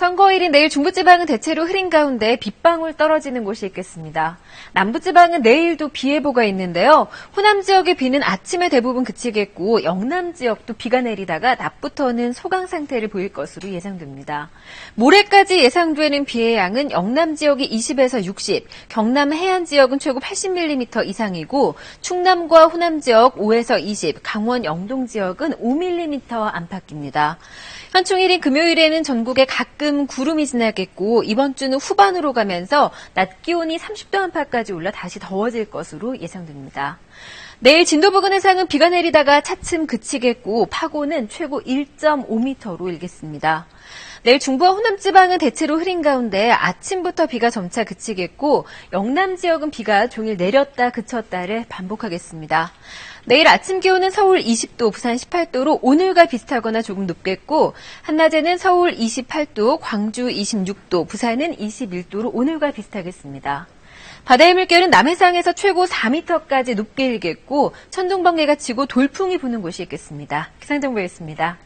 15일인 내일 중부지방은 대체로 흐린 가운데 빗방울 떨어지는 곳이 있겠습니다. 남부지방은 내일도 비 예보가 있는데요. 호남 지역의 비는 아침에 대부분 그치겠고 영남 지역도 비가 내리다가 낮부터는 소강 상태를 보일 것으로 예상됩니다. 모레까지 예상되는 비의 양은 영남 지역이 20에서 60, 경남 해안 지역은 최고 80mm 이상이고 충남과 호남 지역 5에서 20, 강원 영동 지역은 5mm 안팎입니다. 현충일인 금요일에는 전국에 가끔 구름이 지나겠고 이번 주는 후반으로 가면서 낮 기온이 30도 안팎까지 올라 다시 더워질 것으로 예상됩니다. 내일 진도 부근 해상은 비가 내리다가 차츰 그치겠고 파고는 최고 1.5m로 일겠습니다. 내일 중부와 호남 지방은 대체로 흐린 가운데 아침부터 비가 점차 그치겠고 영남 지역은 비가 종일 내렸다 그쳤다를 반복하겠습니다. 내일 아침 기온은 서울 20도, 부산 18도로 오늘과 비슷하거나 조금 높겠고 한낮에는 서울 28도, 광주 26도, 부산은 21도로 오늘과 비슷하겠습니다. 바다의 물결은 남해상에서 최고 4m까지 높게 일겠고 천둥 번개가 치고 돌풍이 부는 곳이 있겠습니다. 기상정보였습니다.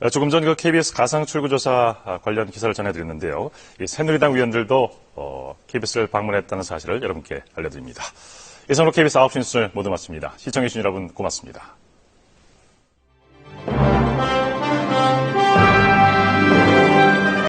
어, 조금 전 그 KBS 가상 출구조사 관련 기사를 전해드렸는데요. 이 새누리당 위원들도 어, KBS를 방문했다는 사실을 여러분께 알려드립니다. 이상으로 KBS 9시 뉴스를 모두 마칩니다. 시청해주신 여러분 고맙습니다.